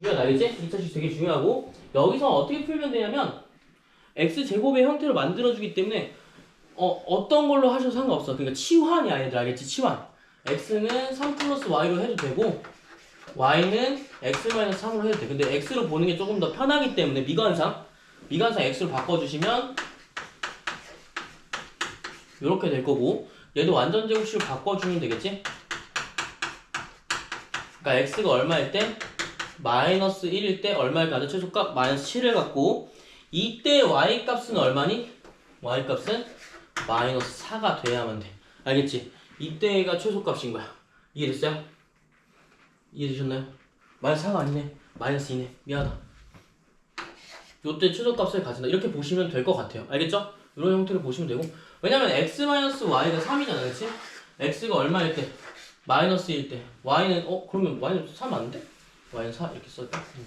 중요하다 알겠지? 2차식 되게 중요하고 여기서 어떻게 풀면 되냐면 x제곱의 형태로 만들어주기 때문에 어, 어떤 걸로 하셔도 상관없어 그러니까 치환이야 얘들 알겠지? 치환 x는 3 플러스 y로 해도 되고 y는 x 마이너스 3으로 해도 돼 근데 x로 보는 게 조금 더 편하기 때문에 미관상 미관상 x로 바꿔주시면 이렇게 될 거고 얘도 완전 제곱식으로 바꿔주면 되겠지? 그러니까 x가 얼마일 때 마이너스 1일 때 얼마를 가져 최소값 마이너스 7을 갖고 이때 y 값은 얼마니? y 값은 마이너스 4가 돼야만 돼 알겠지? 이때가 최소값인 거야 이해됐어요? 이해되셨나요? 마이너스 4가 아니네 마이너스 2네 미안하다 요때 최소값을 가진다 이렇게 보시면 될 것 같아요 알겠죠? 이런 형태로 보시면 되고 왜냐면 x 마이너스 y가 3이잖아 그렇지? x가 얼마일 때? 마이너스 1일 때 y는 어? 그러면 y는 3 아닌데? Y는 4 이렇게 써까 응.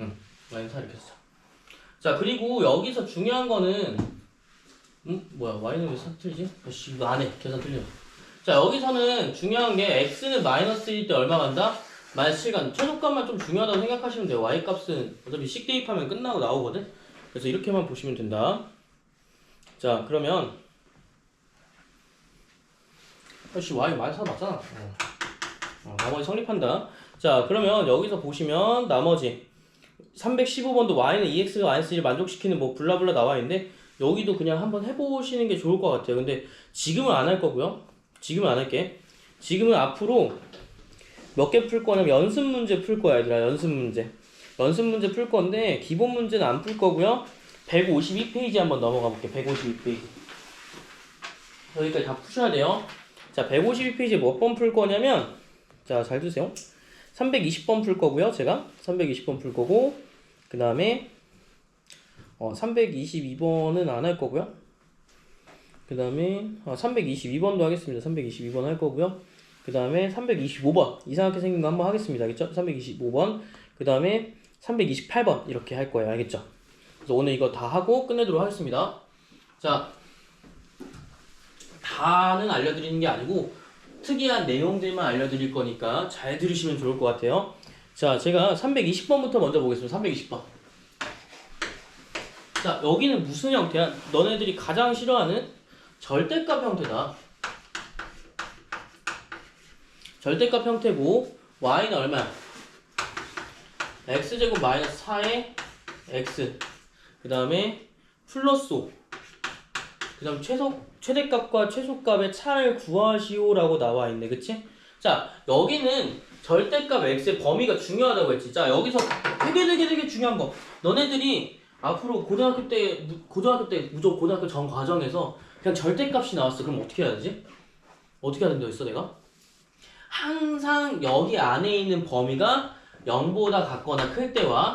응. y는 4 이렇게 써. 자 그리고 여기서 중요한 거는 응? 뭐야 y는 왜 4 틀리지? 아씨 이거 안해 계산 틀려. 자 여기서는 중요한 게 x는 마이너스 1일 때 얼마 간다? 마이너스 7 간 최소값만 좀 중요하다고 생각하시면 돼요. y 값은 어차피 식 대입하면 끝나고 나오거든. 그래서 이렇게만 보시면 된다. 자 그러면 아씨 y 마이너스 4 맞잖아. 어. 어, 나머지 성립한다. 자, 그러면 여기서 보시면 나머지 315번도 y는 2x가 마이너스 1을 만족시키는 뭐 블라블라 나와 있는데 여기도 그냥 한번 해보시는 게 좋을 것 같아요. 근데 지금은 안 할 거고요. 지금은 안 할게. 지금은 앞으로 몇 개 풀 거냐면 연습 문제 풀 거야, 얘들아. 연습 문제. 연습 문제 풀 건데 기본 문제는 안 풀 거고요. 152페이지 한번 넘어가 볼게. 152페이지. 여기까지 다 푸셔야 돼요. 자, 152페이지 몇 번 풀 거냐면 자, 잘 드세요. 320번 풀 거고요. 제가 320번 풀 거고 그 다음에 어, 322번은 안 할 거고요. 그 다음에 어, 322번도 하겠습니다. 322번 할 거고요. 그 다음에 325번 이상하게 생긴 거 한번 하겠습니다. 알겠죠? 325번 그 다음에 328번 이렇게 할 거예요. 알겠죠? 그래서 오늘 이거 다 하고 끝내도록 하겠습니다. 자, 다는 알려드리는 게 아니고 특이한 내용들만 알려드릴 거니까 잘 들으시면 좋을 것 같아요. 자, 제가 320번부터 먼저 보겠습니다. 320번. 자, 여기는 무슨 형태야? 너네들이 가장 싫어하는 절대값 형태다. 절대값 형태고 y는 얼마야? x제곱 마이너스 4의 x 그 다음에 플러스 5 그 다음 최소, 최대값과 최소값의 차를 구하시오라고 나와 있네 그치? 자 여기는 절대값 x의 범위가 중요하다고 했지 자 여기서 되게 되게 되게 중요한 거 너네들이 앞으로 고등학교 때 무- 고등학교 때 무조건 고등학교 전 과정에서 그냥 절대값이 나왔어 그럼 어떻게 해야 되지? 어떻게 하는 데 있어 내가? 항상 여기 안에 있는 범위가 0보다 같거나 클 때와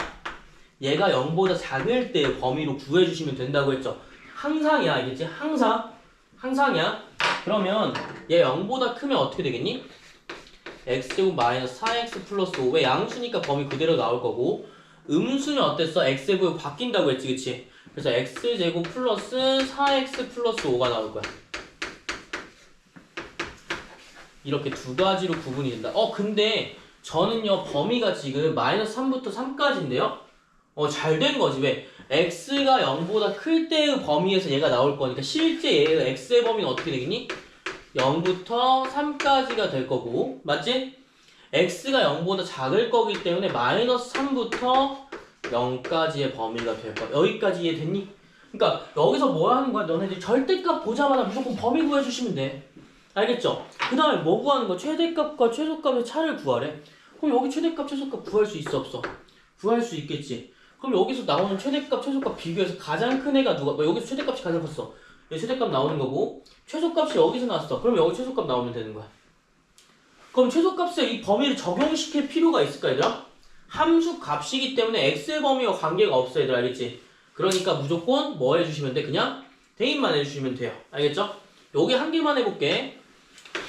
얘가 0보다 작을 때의 범위로 구해주시면 된다고 했죠. 항상이야, 알겠지? 항상. 항상이야. 그러면 얘 0보다 크면 어떻게 되겠니? x제곱 마이너스 4x 플러스 5. 왜 양수니까 범위 그대로 나올 거고 음수는 어땠어? x제곱이 바뀐다고 했지, 그치? 그래서 x제곱 플러스 4x 플러스 5가 나올 거야. 이렇게 두 가지로 구분이 된다. 어, 근데 저는요, 범위가 지금 마이너스 3부터 3까지인데요? 어, 잘 된 거지. 왜? x가 0보다 클 때의 범위에서 얘가 나올 거니까 실제 얘가 x의 범위는 어떻게 되겠니? 0부터 3까지가 될 거고, 맞지? x가 0보다 작을 거기 때문에 마이너스 3부터 0까지의 범위가 될 거야. 여기까지 이해됐니? 그러니까 여기서 뭐 하는 거야? 너네들이 절대값 보자마자 무조건 범위 구해주시면 돼. 알겠죠? 그 다음에 뭐 구하는 거야? 최대값과 최소값의 차를 구하래. 그럼 여기 최대값, 최소값 구할 수 있어, 없어? 구할 수 있겠지. 그럼 여기서 나오는 최대값, 최소값 비교해서 가장 큰 애가 누가, 뭐 여기서 최대값이 가장 컸어. 여기 최대값 나오는 거고, 최소값이 여기서 나왔어. 그럼 여기 최소값 나오면 되는 거야. 그럼 최소값에 이 범위를 적용시킬 필요가 있을까, 얘들아? 함수 값이기 때문에 x의 범위와 관계가 없어, 얘들아. 알겠지? 그러니까 무조건 뭐 해주시면 돼? 그냥 대입만 해주시면 돼요. 알겠죠? 여기 한 개만 해볼게.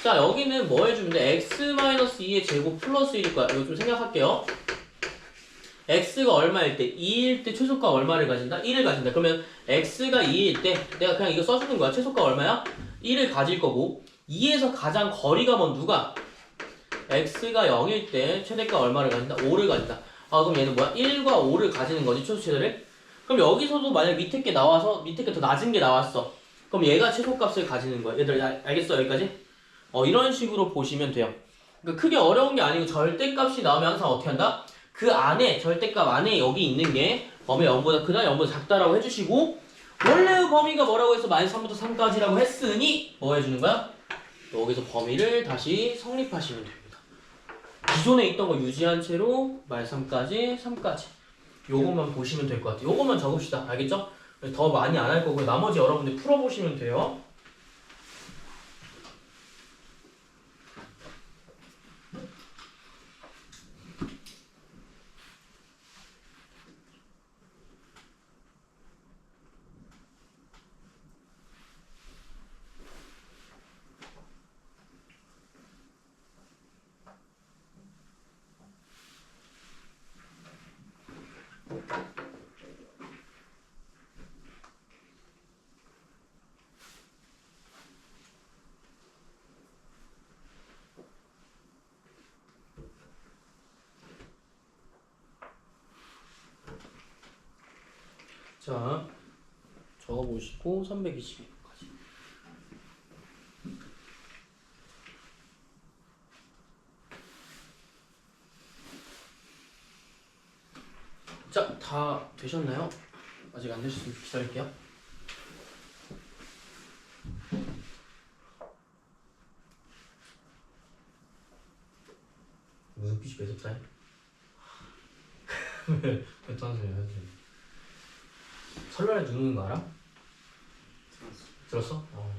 자, 여기는 뭐 해주면 돼? x-2의 제곱 플러스 1일 거야. 이거 좀 생각할게요. X가 얼마일 때? 2일 때 최소값 얼마를 가진다? 1을 가진다. 그러면 x가 2일 때 내가 그냥 이거 써주는 거야. 최소값 얼마야? 1을 가질 거고 2에서 가장 거리가 먼 누가? x가 0일 때 최대값 얼마를 가진다? 5를 가진다. 아 그럼 얘는 뭐야? 1과 5를 가지는 거지 최소 최대를 그럼 여기서도 만약 밑에 게 나와서 밑에 게 더 낮은 게 나왔어 그럼 얘가 최소값을 가지는 거야 얘들 알- 알겠어 여기까지? 어 이런 식으로 보시면 돼요 그러니까 크게 어려운 게 아니고 절대값이 나오면 항상 어떻게 한다? 그 안에 절대값 안에 여기 있는 게 범위 0보다 크다 0보다 작다라고 해주시고 원래의 범위가 뭐라고 해서 마이너스 3부터 3까지라고 했으니 뭐 해주는 거야? 여기서 범위를 다시 성립하시면 됩니다. 기존에 있던 거 유지한 채로 말 3까지 3까지 요것만 보시면 될 것 같아요. 요것만 적읍시다. 알겠죠? 더 많이 안 할 거고요. 나머지 여러분들 풀어보시면 돼요. 자, 적어보시고 322까지. 자, 다 되셨나요? 아직 안 되셨으면 기다릴게요. 무슨 빛이 매섭다해? 왜 딴소리 해야지? 설날에 눈 오는 거 알아? 들었어? 어.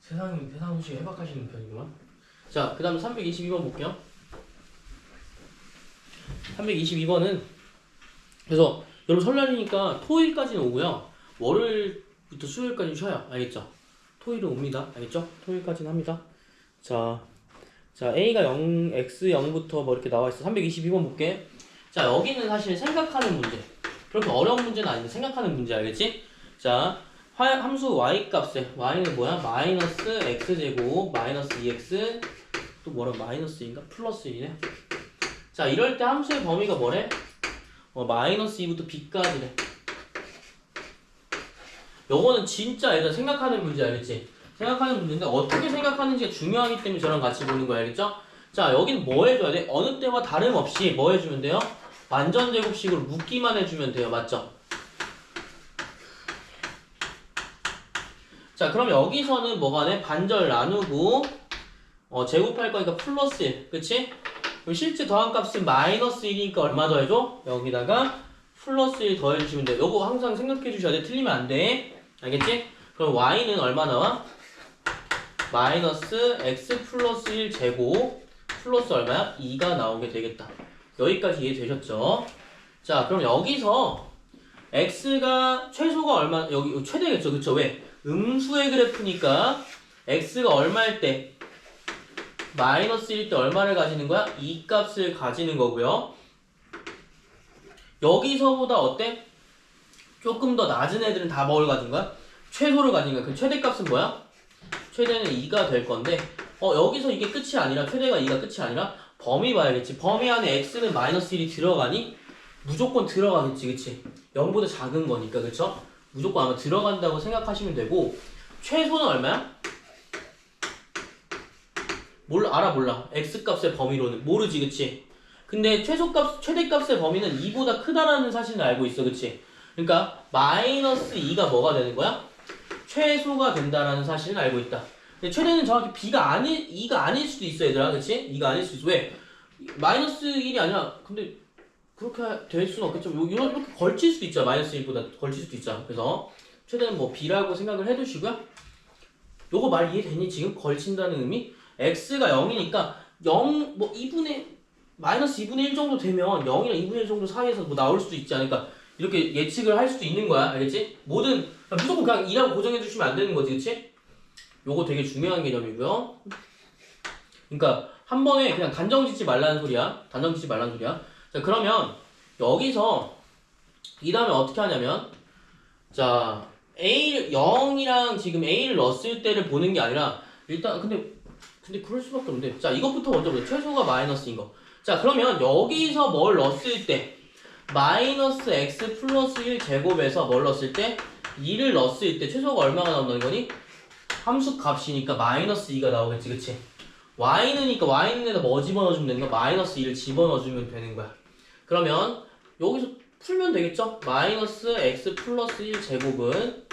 세상 세상 소식 해박하시는 편이구만. 자, 그다음 322번 볼게요. 322번은 그래서 여러분 설날이니까 토일까지는 오고요. 월요일부터 수요일까지 쉬어요. 알겠죠? 토일은 옵니다. 알겠죠? 토일까지는 합니다. 자, 자 A가 0, X 0부터 뭐 이렇게 나와 있어. 322번 볼게. 자, 여기는 사실 생각하는 문제. 그렇게 어려운 문제는 아닌데 생각하는 문제 알겠지? 자, 화, 함수 y 값에 y는 뭐야? 마이너스 x 제곱 마이너스 2x 또 뭐라 마이너스 2인가? 플러스 1이네. 자, 이럴 때 함수의 범위가 뭐래? 어, 마이너스 2부터 b까지래. 요거는 진짜 얘들 생각하는 문제 알겠지? 생각하는 문제인데 어떻게 생각하는지가 중요하기 때문에 저랑 같이 보는 거 알겠죠? 자, 여기는 뭐 해줘야 돼? 어느 때와 다름없이 뭐 해주면 돼요? 완전 제곱식으로 묶기만 해주면 돼요. 맞죠? 자, 그럼 여기서는 뭐가 돼? 반절 나누고 어, 제곱할 거니까 플러스 1. 그치? 그럼 실제 더한 값은 마이너스 1이니까 얼마 더해줘? 여기다가 플러스 1 더해주시면 돼요. 요거 항상 생각해 주셔야 돼. 틀리면 안 돼. 알겠지? 그럼 y는 얼마 나와? 마이너스 x 플러스 1 제곱 플러스 얼마야? 2가 나오게 되겠다. 여기까지 이해되셨죠? 자, 그럼 여기서 x가 최소가 얼마 여기 최대겠죠, 그쵸? 왜? 음수의 그래프니까 x가 얼마일 때 마이너스 1일 때 얼마를 가지는 거야? 이 값을 가지는 거고요. 여기서보다 어때? 조금 더 낮은 애들은 다 뭘 가진 거야? 최소를 가진 거야. 그 최대값은 뭐야? 최대는 2가 될 건데 어 여기서 이게 끝이 아니라 최대가 2가 끝이 아니라 범위 봐야겠지. 범위 안에 x는 마이너스 1이 들어가니 무조건 들어가겠지, 그치? 0보다 작은 거니까, 그쵸? 무조건 아마 들어간다고 생각하시면 되고 최소는 얼마야? 몰라 알아 몰라 x 값의 범위로는 모르지 그치 근데 최소값 최대값의 범위는 2보다 크다라는 사실을 알고 있어 그치 그러니까 마이너스 2가 뭐가 되는 거야 최소가 된다라는 사실을 알고 있다 최대는 정확히 b가 아니 2가 아닐 수도 있어 얘들아 그치 2가 아닐 수도 있어 왜 마이너스 1이 아니라 근데 그렇게 될 수는 없겠죠 요- 이런- 이렇게 걸칠 수도 있죠 마이너스 1보다 걸칠 수도 있죠 그래서 최대는 뭐 b라고 생각을 해두시고요 요거 말 이해되니 지금 걸친다는 의미 x가 0이니까 0, 뭐 2분의, 마이너스 2분의 1 정도 되면 0이랑 2분의 1 정도 사이에서 뭐 나올 수도 있지 않을까. 이렇게 예측을 할 수도 있는 거야. 알겠지? 뭐든, 무조건 그냥 2라고 고정해 주시면 안 되는 거지. 그치? 요거 되게 중요한 개념이고요. 그러니까 한 번에 그냥 단정 짓지 말라는 소리야. 단정 짓지 말라는 소리야. 자, 그러면 여기서 이 다음에 어떻게 하냐면 자, A 0이랑 지금 A를 넣었을 때를 보는 게 아니라 일단 근데 근데 그럴 수밖에 없는데 자 이것부터 먼저 보자 최소가 마이너스인 거 자 그러면 여기서 뭘 넣었을 때 마이너스 x 플러스 1 제곱에서 뭘 넣었을 때 2를 넣었을 때 최소가 얼마가 나온다는 거니? 함수 값이니까 마이너스 2가 나오겠지 그치? y는니까 y는 에다 뭐 집어넣어주면 되는 거야? 마이너스 2를 집어넣어주면 되는 거야 그러면 여기서 풀면 되겠죠? 마이너스 x 플러스 1 제곱은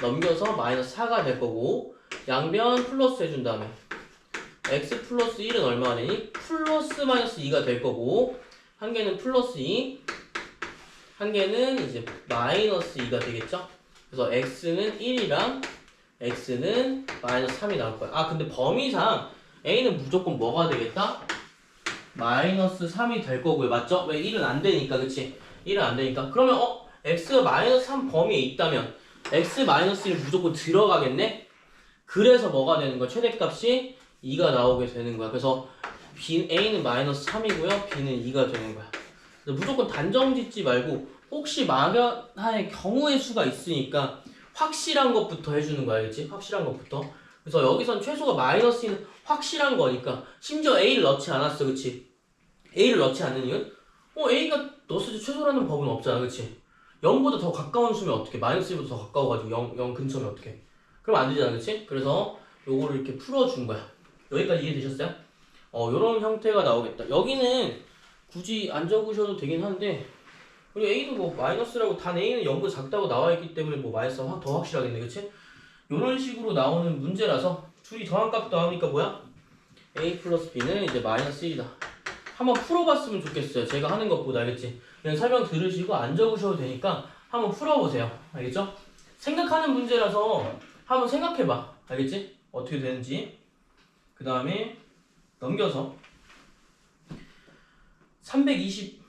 넘겨서 마이너스 4가 될 거고 양변 플러스 해준 다음에 x 플러스 1은 얼마가 되니? 플러스 마이너스 2가 될 거고 한 개는 플러스 2, 한 개는 이제 마이너스 2가 되겠죠? 그래서 x는 1이랑 x는 마이너스 3이 나올 거야. 아 근데 범위상 a는 무조건 뭐가 되겠다? 마이너스 3이 될 거고요. 맞죠? 왜 1은 안 되니까 그치? 1은 안 되니까 그러면 어? x가 마이너스 3 범위에 있다면 x 마이너스 1 무조건 들어가겠네? 그래서 뭐가 되는 거야? 최대값이 2가 나오게 되는 거야. 그래서 B, A는 마이너스 3이고요. B는 2가 되는 거야. 무조건 단정 짓지 말고 혹시 막연한 경우의 수가 있으니까 확실한 것부터 해주는 거야. 알겠지? 확실한 것부터. 그래서 여기선 최소가 마이너스는 확실한 거니까 심지어 A를 넣지 않았어. 그치? A를 넣지 않는 이유는 어 A가 넣었을 때 최소라는 법은 없잖아. 그치? 0보다 더 가까운 수면 어떻게? 마이너스 1보다 더 가까워가지고 0, 0 근처면 어떻게? 그럼 안 되잖아. 그치? 그래서 요거를 이렇게 풀어준 거야. 여기까지 이해되셨어요? 어, 요런 형태가 나오겠다. 여기는 굳이 안 적으셔도 되긴 한데, 그리고 A도 뭐 마이너스라고 단 A는 0보다 작다고 나와 있기 때문에 뭐 마이너스가 확- 더 확실하겠네, 그치? 요런 식으로 나오는 문제라서 둘이 더한값 더하니까 뭐야? A 플러스 B는 이제 마이너스 1이다. 한번 풀어봤으면 좋겠어요. 제가 하는 것보다, 알겠지? 그냥 설명 들으시고 안 적으셔도 되니까 한번 풀어보세요. 알겠죠? 생각하는 문제라서 한번 생각해봐. 알겠지? 어떻게 되는지. 그 다음에 넘겨서 320어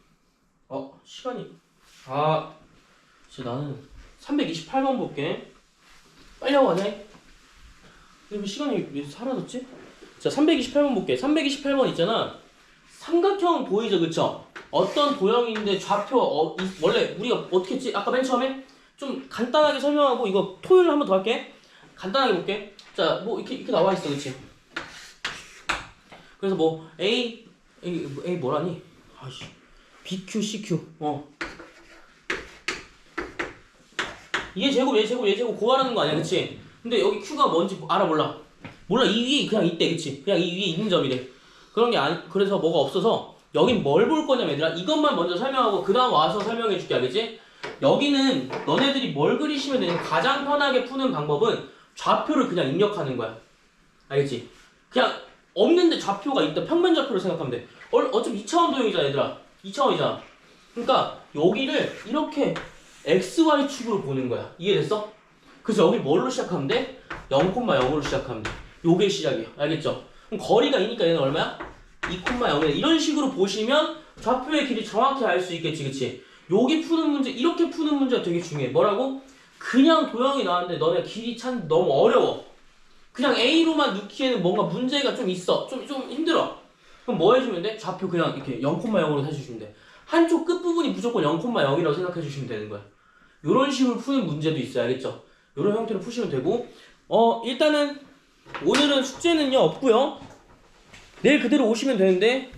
시간이 아 진짜 나는 328번 볼게 빨리 하고 가자 근데 시간이 왜 사라졌지? 자 328번 볼게 328번 있잖아 삼각형 보이죠 그쵸? 어떤 도형인데 좌표 어, 이- 원래 우리가 어떻게 했지? 아까 맨 처음에 좀 간단하게 설명하고 이거 토요일 한번 더 할게 간단하게 볼게 자 뭐 이렇게 이렇게 나와 있어 그치? 그래서 뭐 A A, A 뭐라니? 아씨 BQ CQ 어 얘 제곱 얘 제곱 얘 제곱 고하라는 거 아니야 그치? 근데 여기 Q가 뭔지 알아 몰라 몰라 이 위에 그냥 있대 그치? 그냥 이 위에 있는 점이래 그런 게 아니 그래서 뭐가 없어서 여긴 뭘 볼 거냐면 얘들아 이것만 먼저 설명하고 그 다음 와서 설명해 줄게 알겠지? 여기는 너네들이 뭘 그리시면 되는 가장 편하게 푸는 방법은 좌표를 그냥 입력하는 거야 알겠지? 그냥 없는데 좌표가 있다 평면 좌표를 생각하면 돼 어, 어차피 2차원 도형이잖아 얘들아 2차원이잖아 그러니까 여기를 이렇게 XY축으로 보는 거야 이해됐어? 그래서 여기 뭘로 시작하면 돼? 0,0으로 시작하면 돼 요게 시작이야 알겠죠? 그럼 거리가 이니까 얘는 얼마야? 2,0 이런 식으로 보시면 좌표의 길이 정확히 알 수 있겠지 그치? 여기 푸는 문제 이렇게 푸는 문제가 되게 중요해 뭐라고? 그냥 도형이 나왔는데 너네 길이 참 너무 어려워 그냥 A로만 넣기에는 뭔가 문제가 좀 있어. 좀, 좀 힘들어. 그럼 뭐 해주면 돼? 좌표 그냥 이렇게 0,0으로 해주시면 돼. 한쪽 끝부분이 무조건 0,0이라고 생각해 주시면 되는 거야. 요런 식으로 푸는 문제도 있어요. 알겠죠? 요런 형태로 푸시면 되고, 어, 일단은 오늘은 숙제는요, 없고요 내일 그대로 오시면 되는데,